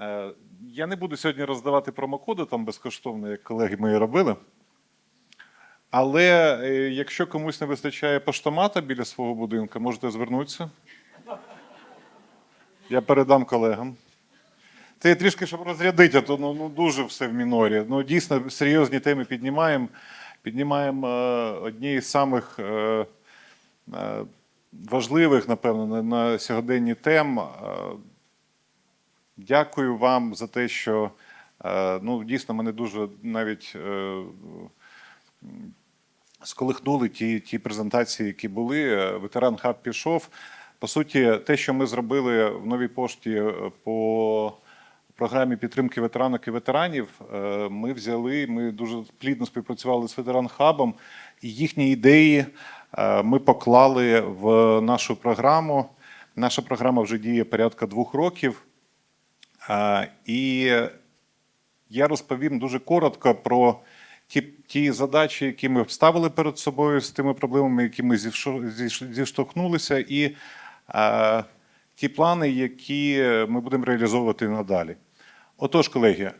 Е, Я не буду сьогодні роздавати промокоди там безкоштовно, як колеги мої робили. Але е, якщо комусь не вистачає поштомата біля свого будинку, можете звернутися. Я передам колегам. Це трішки, щоб розрядити, то ну, ну, дуже все в мінорі. Ну, дійсно, серйозні теми піднімаємо. Піднімаємо е, одні з самих важливих, напевно, на, на сьогоденні тем. Дякую вам за те, що е, ну, дійсно мене дуже навіть е, сколихнули ті, ті презентації, які були. Е, Ветеран Хаб пішов. По суті, те, що ми зробили в новій пошті по програмі підтримки ветеранок і ветеранів, ми взяли, ми дуже плідно співпрацювали з ветеран хабом, і їхні ідеї ми поклали в нашу програму. Наша програма вже діє порядка двох років. І я розповім дуже коротко про ті, ті задачі, які ми ставили перед собою з тими проблемами, які ми зіштовхнулися, і ті плани, які ми будемо реалізовувати надалі. Отож, колеги,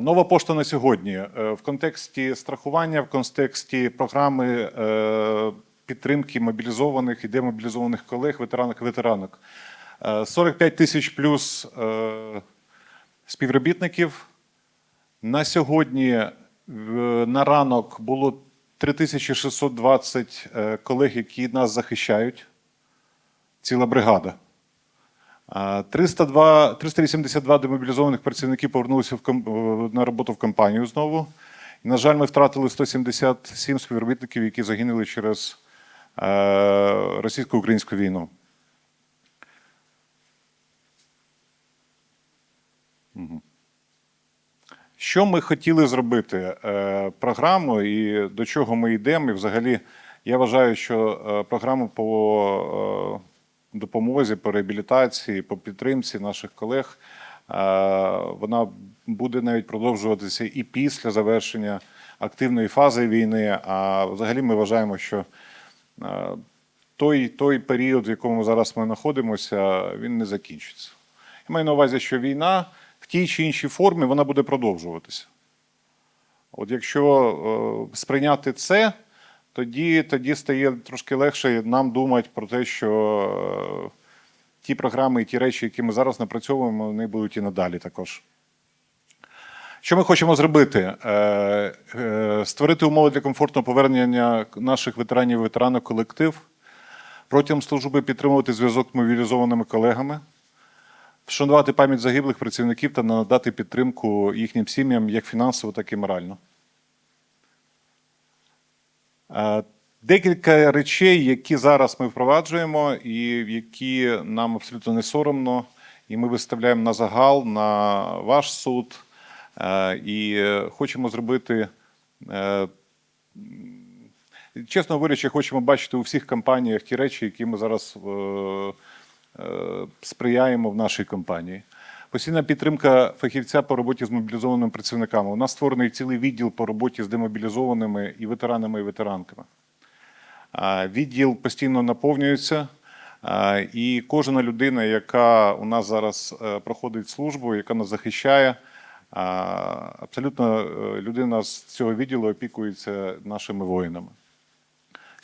нова пошта на сьогодні е, в контексті страхування, в контексті програми е, підтримки мобілізованих і демобілізованих колег, ветеранок і ветеранок. Е, 45 тисяч плюс е, співробітників. На сьогодні на ранок було 3620 е, колег, які нас захищають. Ціла бригада. 302, 382 демобілізованих працівників повернулися в на роботу в компанію знову. І, на жаль, ми втратили 177 співробітників, які загинули через е, російсько-українську війну. Що ми хотіли зробити? Е, Програму і до чого ми йдемо. І взагалі, я вважаю, що е, програма по е, допомозі, по реабілітації, по підтримці наших колег, вона буде навіть продовжуватися і після завершення активної фази війни. А взагалі ми вважаємо, що той, той період, в якому зараз ми знаходимося, він не закінчиться. Я маю на увазі, що війна в тій чи іншій формі вона буде продовжуватися. От якщо е, сприйняти це, тоді, тоді стає трошки легше нам думати про те, що е, ті програми і ті речі, які ми зараз напрацьовуємо, вони будуть і надалі також. Що ми хочемо зробити? Е, Створити умови для комфортного повернення наших ветеранів і ветеранок колектив, протягом служби підтримувати зв'язок з мобілізованими колегами, вшанувати пам'ять загиблих працівників та надати підтримку їхнім сім'ям як фінансово, так і морально. Е, Декілька речей, які зараз ми впроваджуємо, і які нам абсолютно не соромно, і ми виставляємо на загал, на ваш суд, е, і хочемо зробити. е, Чесно говорячи, хочемо бачити у всіх компаніях ті речі, які ми зараз сприяємо в нашій компанії. Постійна підтримка фахівця по роботі з мобілізованими працівниками. У нас створений цілий відділ по роботі з демобілізованими і ветеранами і ветеранками. Відділ постійно наповнюється, і кожна людина, яка у нас зараз е, проходить службу, яка нас захищає, абсолютно е, людина з цього відділу опікується нашими воїнами.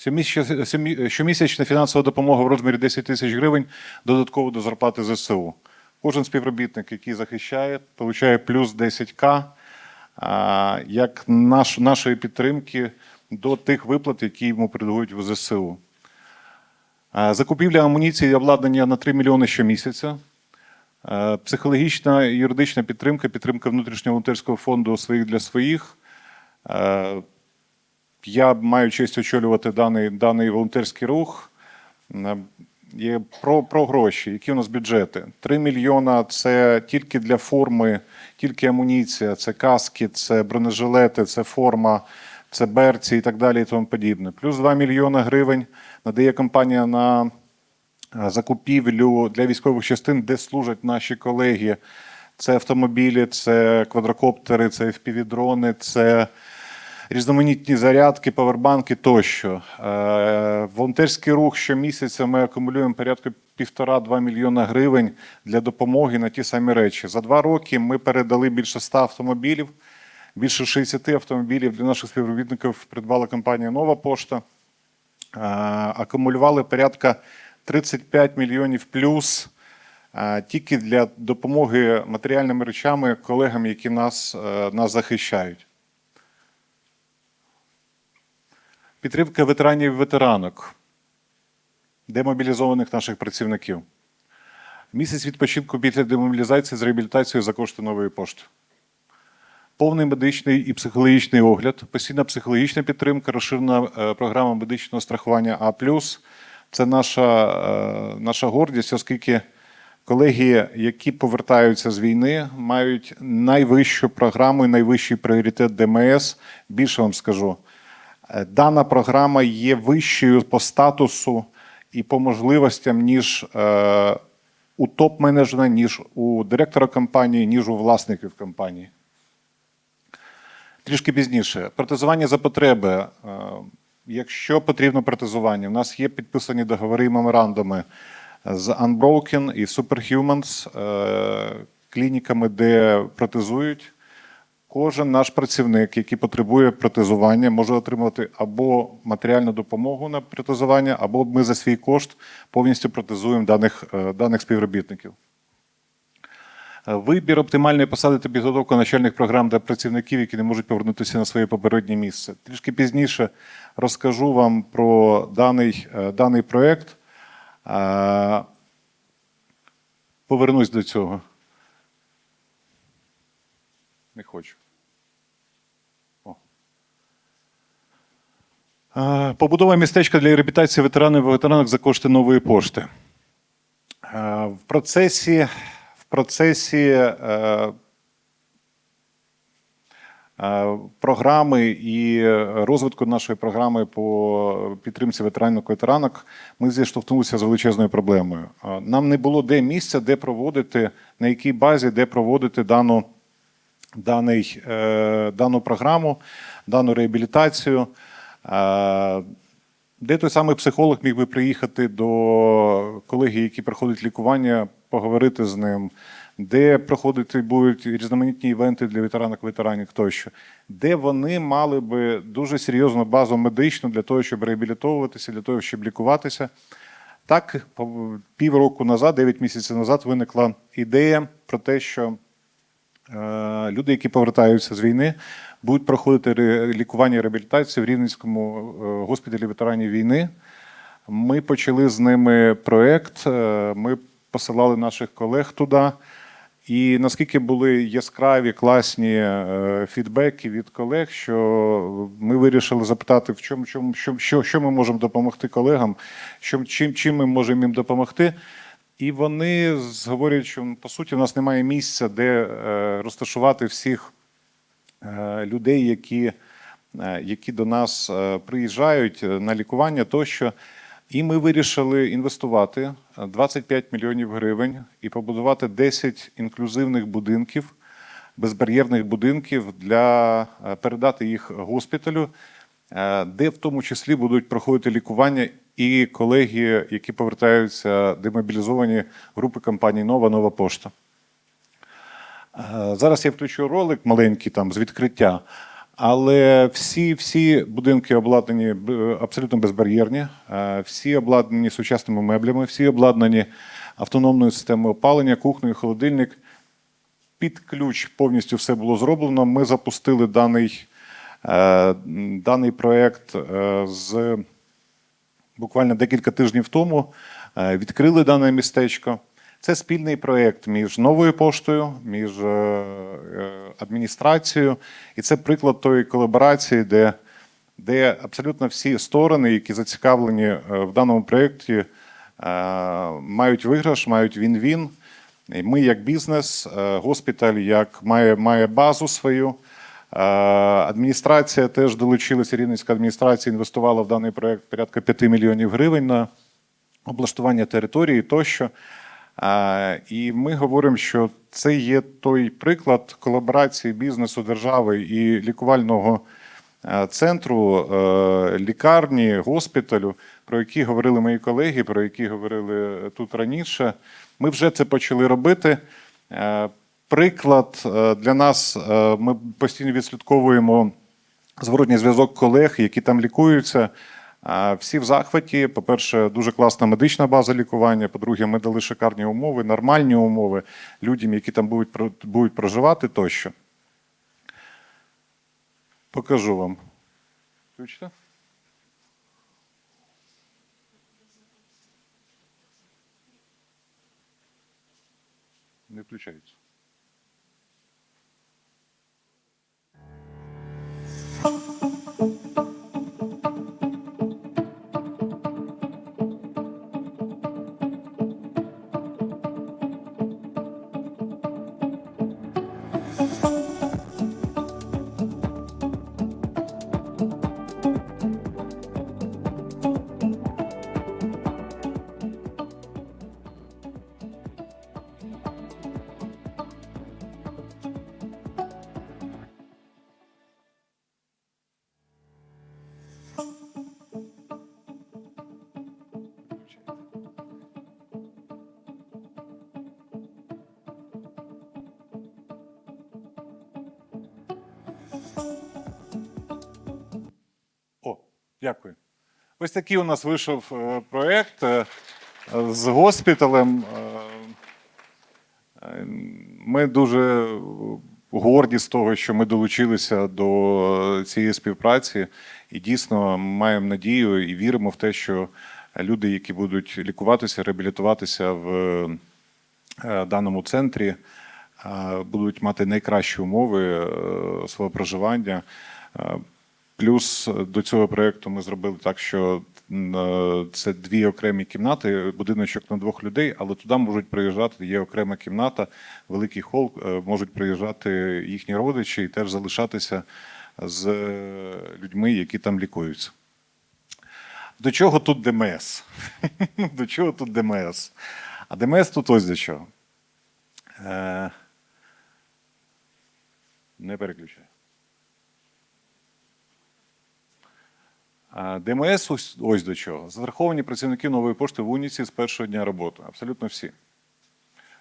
Щомісячна- фінансова допомога в розмірі 10 тисяч гривень додатково до зарплати ЗСУ. Кожен співробітник, який захищає, отримує плюс 10к як наш, нашої підтримки до тих виплат, які йому передають в ЗСУ. Закупівля амуніції і обладнання на 3 мільйони щомісяця. Психологічна і юридична підтримка, підтримка внутрішнього волонтерського фонду своїх для своїх. Я маю честь очолювати даний, даний волонтерський рух. Е, Є про, про гроші, які у нас бюджети. 3 мільйона це тільки для форми, тільки амуніція, це каски, це бронежилети, це форма, це берці і так далі і тому подібне. Плюс 2 мільйона гривень надає компанія на е, закупівлю для військових частин, де служать наші колеги. Це автомобілі, це квадрокоптери, це FPV-дрони, це різноманітні зарядки, павербанки тощо. Е, Волонтерський рух щомісяця ми акумулюємо порядка півтора-два мільйона гривень для допомоги на ті самі речі. За два роки ми передали більше 100 автомобілів. Більше 60 автомобілів для наших співробітників придбала компанія Нова Пошта. Е, Акумулювали порядка 35 мільйонів плюс е, тільки для допомоги матеріальними речами колегам, які нас, нас захищають. Підтримка ветеранів і ветеранок, демобілізованих наших працівників. Місяць відпочинку після демобілізації з реабілітацією за кошти нової пошти. Повний медичний і психологічний огляд, постійна психологічна підтримка, розширена е, програма медичного страхування А. Це наша, е, наша гордість, оскільки колеги, які повертаються з війни, мають найвищу програму і найвищий пріоритет ДМС. Більше вам скажу, дана програма є вищою по статусу і по можливостям, ніж е, у топ-менеджера, ніж у директора компанії, ніж у власників компанії. Трішки пізніше. Протезування за потреби. Е, Якщо потрібно протезування, у нас є підписані договори і меморандуми з Unbroken і Superhumans, е, клініками, де протезують. Кожен наш працівник, який потребує протезування, може отримати або матеріальну допомогу на протезування, або ми за свій кошт повністю протезуємо даних, е, даних співробітників. Е, Вибір оптимальної посади та підготовка начальних програм для працівників, які не можуть повернутися на своє попереднє місце. Трішки пізніше розкажу вам про даний, е, даний проєкт. Повернусь до цього. Не хочу. О. Е, Побудова містечка для реабілітації ветеранів і ветеранок за кошти нової пошти. В процесі, в процесі е, е, програми і розвитку нашої програми по підтримці ветеранів і ветеранок ми зіштовхнулися з величезною проблемою. Нам не було де місця, де проводити, на якій базі, де проводити дану даний, е, дану програму, дану реабілітацію. Де той самий психолог міг би приїхати до колеги, які проходять лікування, поговорити з ним, де проходити будуть різноманітні івенти для ветеранок, ветеранів тощо, де вони мали би дуже серйозну базу медичну для того, щоб реабілітовуватися, для того, щоб лікуватися. Так, півроку назад, 9 місяців назад, виникла ідея про те, що Е, люди, які повертаються з війни, будуть проходити лікування і реабілітацію в Рівненському е, госпіталі ветеранів війни. Ми почали з ними проєкт, е, ми посилали наших колег туди. І наскільки були яскраві, класні е, фідбеки від колег, що ми вирішили запитати, в чому, чому що, що, що ми можемо допомогти колегам, що, чим, чим ми можемо їм допомогти. І вони говорять, що ну, по суті у нас немає місця, де розташувати всіх людей, які, е, які до нас е, приїжджають е, на лікування тощо. І ми вирішили інвестувати е, 25 мільйонів гривень і побудувати 10 інклюзивних будинків, безбар'єрних будинків для е, передати їх госпіталю, е, де в тому числі будуть проходити лікування і колеги, які повертаються демобілізовані групи компанії Нова Нова Пошта. Е, Зараз я включу ролик маленький там з відкриття. Але всі, всі будинки обладнані абсолютно безбар'єрні, е, всі обладнані сучасними меблями, всі обладнані автономною системою опалення, кухнею, холодильник. Під ключ повністю все було зроблено. Ми запустили даний, е, даний проєкт е, з буквально декілька тижнів тому відкрили дане містечко. Це спільний проєкт між новою поштою, між е, е, адміністрацією, і це приклад тої колаборації, де, де абсолютно всі сторони, які зацікавлені е, в даному проєкті, мають виграш, мають він-він. Ми, як бізнес, госпіталь, як має, має базу свою. Адміністрація теж долучилася, Рівненська адміністрація інвестувала в даний проєкт порядка 5 мільйонів гривень на облаштування території тощо. Е, І ми говоримо, що це є той приклад колаборації бізнесу, держави і лікувального е, центру, е, лікарні, госпіталю, про які говорили мої колеги, про які говорили тут раніше. Ми вже це почали робити. Е, Приклад е, для нас е, ми постійно відслідковуємо зворотній зв'язок колег, які там лікуються. Всі в захваті. По-перше, дуже класна медична база лікування. По-друге, ми дали шикарні умови, нормальні умови людям, які там будуть, будуть проживати тощо. Покажу вам. Включите? Не включається. О, дякую. Ось такий у нас вийшов е, проєкт е, з госпіталем. Е, Ми дуже горді з того, що ми долучилися до цієї співпраці, і дійсно маємо надію і віримо в те, що люди, які будуть лікуватися, реабілітуватися в даному центрі, будуть мати найкращі умови свого проживання. Е, Плюс до цього проєкту ми зробили так, що е, це дві окремі кімнати, будиночок на двох людей, але туди можуть приїжджати. Є окрема кімната, великий хол, е, можуть приїжджати їхні родичі і теж залишатися з е, людьми, які там лікуються. До чого тут ДМС? До чого тут ДМС? А ДМС тут ось до чого. Е, Не переключаю. ДМС ось, ось до чого. Застраховані працівники нової пошти в Уніці з першого дня роботи. Абсолютно всі.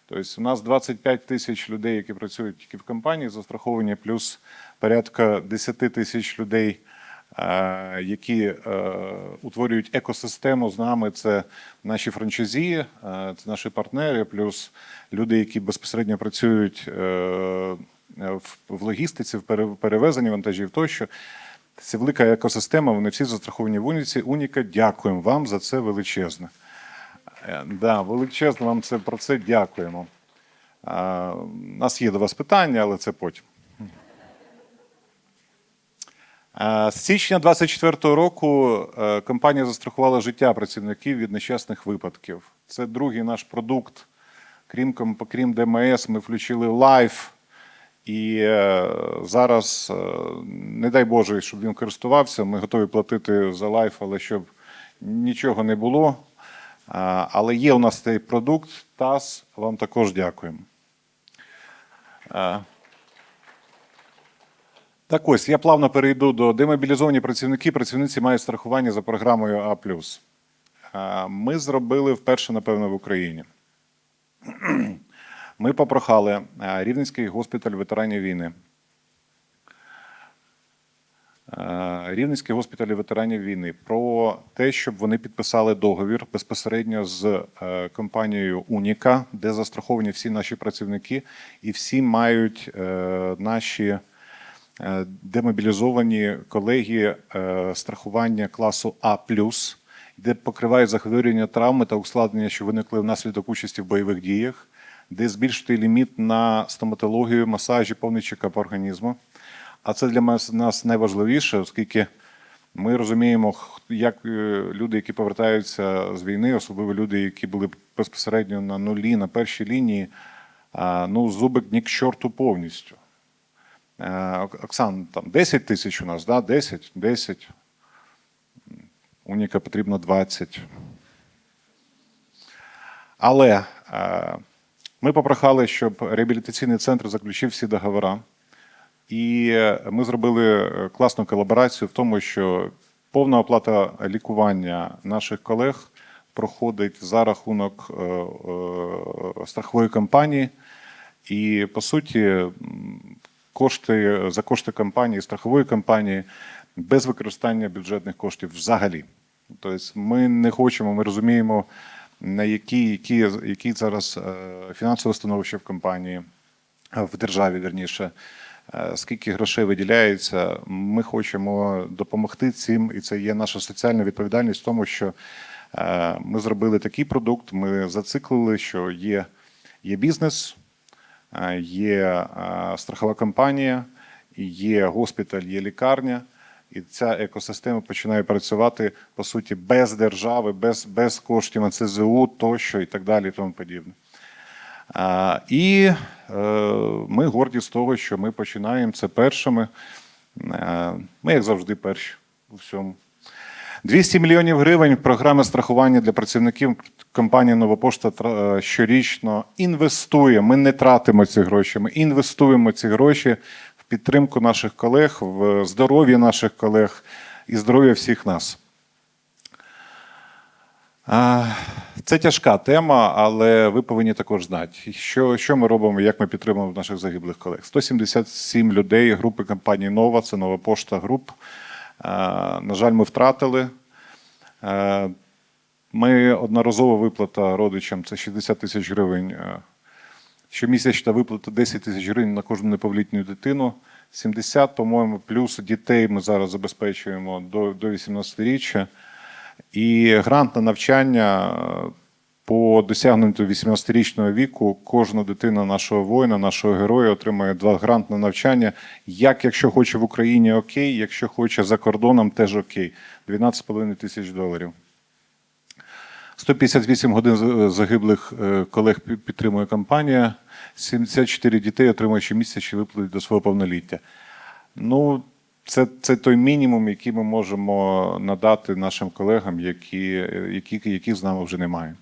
Тобто у нас 25 тисяч людей, які працюють тільки в компанії, застраховані, плюс порядка 10 тисяч людей, які е, утворюють екосистему з нами. Це наші франчайзі, е, це наші партнери, плюс люди, які безпосередньо працюють е, в логістиці, в перевезенні вантажів тощо. Це велика екосистема, вони всі застраховані в Уніці. Уніка, дякуємо вам за це величезне. Е, Да, величезно вам це, про це дякуємо. А, У нас є до вас питання, але це потім. З січня 2024 року е, компанія застрахувала життя працівників від нещасних випадків. Це другий наш продукт. Крім, крім ДМС, ми включили лайф. І е, зараз, е, не дай Боже, щоб він користувався, ми готові платити за лайф, але щоб нічого не було. Але є у нас цей продукт, ТАС, вам також дякуємо. Так ось, я плавно перейду до демобілізовані працівники. Працівниці мають страхування за програмою. А, Ми зробили вперше, напевно, в Україні. Ми попрохали е, Рівненський госпіталь ветеранів війни. е, Рівненський госпіталь ветеранів війни про те, щоб вони підписали договір безпосередньо з е, компанією Уніка, де застраховані всі наші працівники, і всі мають наші демобілізовані колеги страхування класу А де покривають захворювання травми та ускладнення, що виникли внаслідок участі в бойових діях, де збільшити ліміт на стоматологію, масажі, повний чекап організму. А це для нас- найважливіше, оскільки ми розуміємо, як е, люди, які повертаються з війни, особливо люди, які були безпосередньо на нулі, на першій лінії, ну, зубик ні к чорту повністю. Е, Оксан, там 10 тисяч у нас, да? 10, 10. Уніка потрібно 20. Але е, ми попрохали, щоб реабілітаційний центр заключив всі договори І е, ми зробили е, класну колаборацію в тому, що повна оплата лікування наших колег проходить за рахунок е, страхової компанії. І по суті, кошти за кошти компанії, страхової компанії, без використання бюджетних коштів взагалі. Тобто ми не хочемо, ми розуміємо, на які, які, які зараз е, фінансове становище в компанії, е, в державі, верніше, е, скільки грошей виділяється. Ми хочемо допомогти цим, і це є наша соціальна відповідальність в тому, що ми зробили такий продукт, ми зациклили, що є, є бізнес, є страхова компанія, є госпіталь, є лікарня. І ця екосистема починає працювати по суті без держави, без, без коштів НСЗУ тощо і так далі, і тому подібне. А, і е, ми горді з того, що ми починаємо це першими. Е, ми, як завжди, перші у всьому. 200 мільйонів гривень програми страхування для працівників компанії Новопошта е, щорічно інвестує. Ми не тратимо ці гроші, ми інвестуємо ці гроші підтримку наших колег, в здоров'я наших колег і здоров'я всіх нас. Це тяжка тема, але ви повинні також знати, що, що ми робимо, як ми підтримуємо наших загиблих колег. 177 людей групи компанії Нова, це нова пошта груп. На жаль, ми втратили. Ми одноразова виплата родичам це 60 тисяч гривень. Е, Щомісячна виплата 10 тисяч гривень на кожну неповнолітню дитину. 70, по-моєму, плюс дітей ми зараз забезпечуємо до, до 18-річчя. І грант на навчання е, по досягненню 18-річного віку кожна дитина нашого воїна, нашого героя отримує два грант на навчання. Як якщо хоче в Україні, окей, якщо хоче за кордоном, теж окей. 12,5 тисяч доларів. 158 годин загиблих е, колег підтримує компанія. 74 дітей отримують щомісячні виплати до свого повноліття. Ну, це, це той мінімум, який ми можемо надати нашим колегам, які, які, яких з нами вже немає.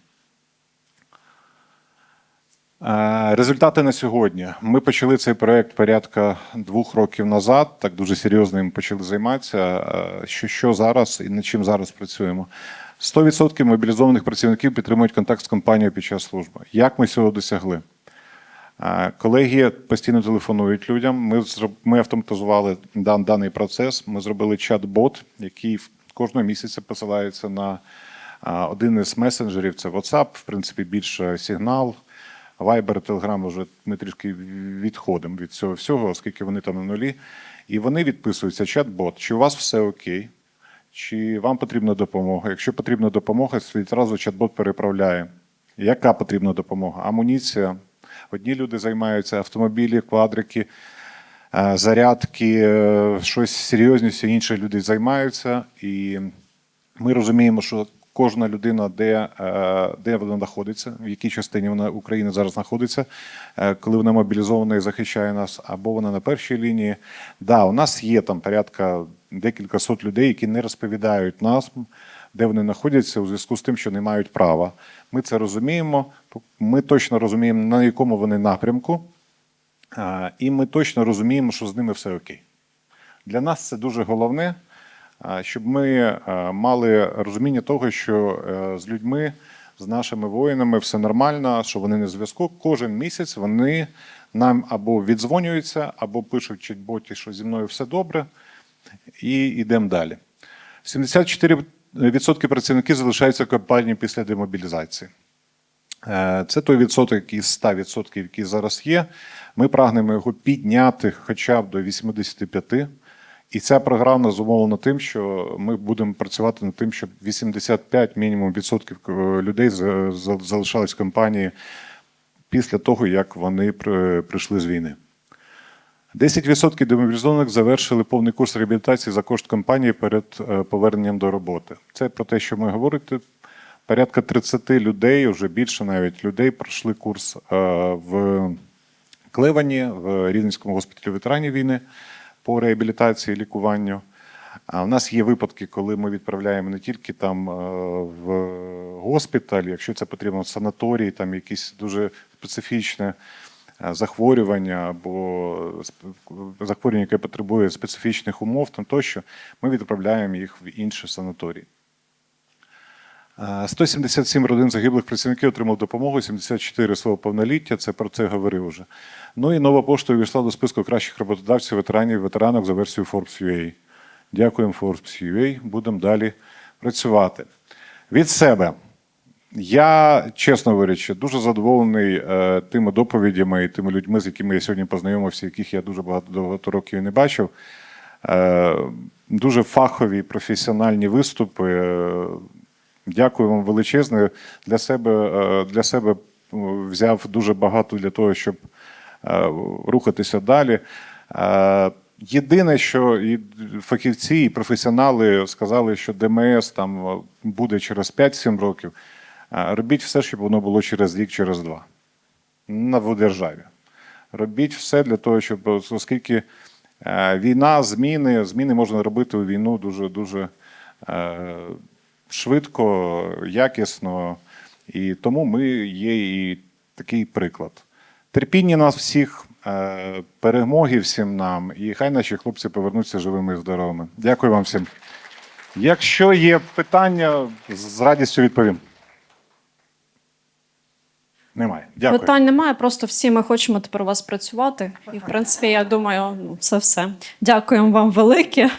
Е, Результати на сьогодні. Ми почали цей проект порядка двох років назад. Так дуже серйозно їм почали займатися. Е, Що, що зараз і над чим зараз працюємо? 100% мобілізованих працівників підтримують контакт з компанією під час служби. Як ми цього досягли? Колеги постійно телефонують людям. Ми ми автоматизували дан, даний процес. Ми зробили чат-бот, який кожного місяця посилається на один із месенджерів. Це WhatsApp, в принципі, більше сигнал. Viber, Telegram вже ми трішки відходимо від цього всього, оскільки вони там на нулі. І вони відписуються чат-бот. Чи у вас все окей? Чи вам потрібна допомога? Якщо потрібна допомога, відразу чат-бот переправляє. Яка потрібна допомога? Амуніція. Одні люди займаються автомобілі, квадрики, е, зарядки, е, щось серйозніше, інші люди займаються. І ми розуміємо, що кожна людина, де, е, де вона знаходиться, в якій частині вона України зараз знаходиться, коли вона мобілізована і захищає нас, або вона на першій лінії. Да, у нас є там порядка декілька сот людей, які не розповідають нас, де вони знаходяться у зв'язку з тим, що не мають права. Ми це розуміємо. Ми точно розуміємо, на якому вони напрямку, і ми точно розуміємо, що з ними все окей. Для нас це дуже головне, щоб ми мали розуміння того, що е, з людьми, з нашими воїнами все нормально, що вони на зв'язку. Кожен місяць вони нам або віддзвонюються, або пишуть в чат-боті, що зі мною все добре, і йдемо далі. 74% працівників залишаються в компанії після демобілізації. Е, Це той відсоток із 100%, який зараз є. Ми прагнемо його підняти хоча б до 85%. І ця програма зумовлена тим, що ми будемо працювати над тим, щоб 85 мінімум відсотків е, людей за- за- залишались в компанії після того, як вони прийшли з війни. 10% демобілізованих завершили повний курс реабілітації за кошт компанії перед е, поверненням до роботи. Це про те, що ми говорите. Порядка 30 людей, вже більше навіть людей, пройшли курс е, в Клевані, в Рівненському госпіталі ветеранів війни по реабілітації лікуванню. А в нас є випадки, коли ми відправляємо не тільки там е, в госпіталь, якщо це потрібно, в санаторій, там якісь дуже специфічне захворювання або захворювання, яке потребує специфічних умов, там тощо, ми відправляємо їх в інші санаторії. Е, 177 родин загиблих працівників отримав допомогу, 74 свого повноліття, це про це говорив вже. Ну і нова пошта увійшла до списку кращих роботодавців, ветеранів і ветеранок за версією Forbes.ua. Дякуємо Forbes.ua, будемо далі працювати. Від себе. Я, чесно говорячи, дуже задоволений е, тими доповідями і тими людьми, з якими я сьогодні познайомився, яких я дуже багато багато років не бачив. Е, дуже фахові, професіональні виступи. Е, Дякую вам величезне. Для себе, е, для себе е, взяв дуже багато для того, щоб е, рухатися далі. Е, Єдине, що і фахівці, і професіонали сказали, що ДМС там е, буде через 5-7 років. Робіть все, щоб воно було через рік, через два на в державі. Робіть все для того, щоб оскільки е, війна, зміни, зміни можна робити у війну дуже дуже е, швидко, якісно. І тому ми є і такий приклад. Терпіння нас всіх, е, перемоги всім нам, і хай наші хлопці повернуться живими і здоровими. Дякую вам всім. Якщо є питання, з радістю відповім. Немає. Дякую. Питань немає, просто всі ми хочемо тепер у вас працювати. І в принципі, я думаю, ну це все. Дякуємо вам велике.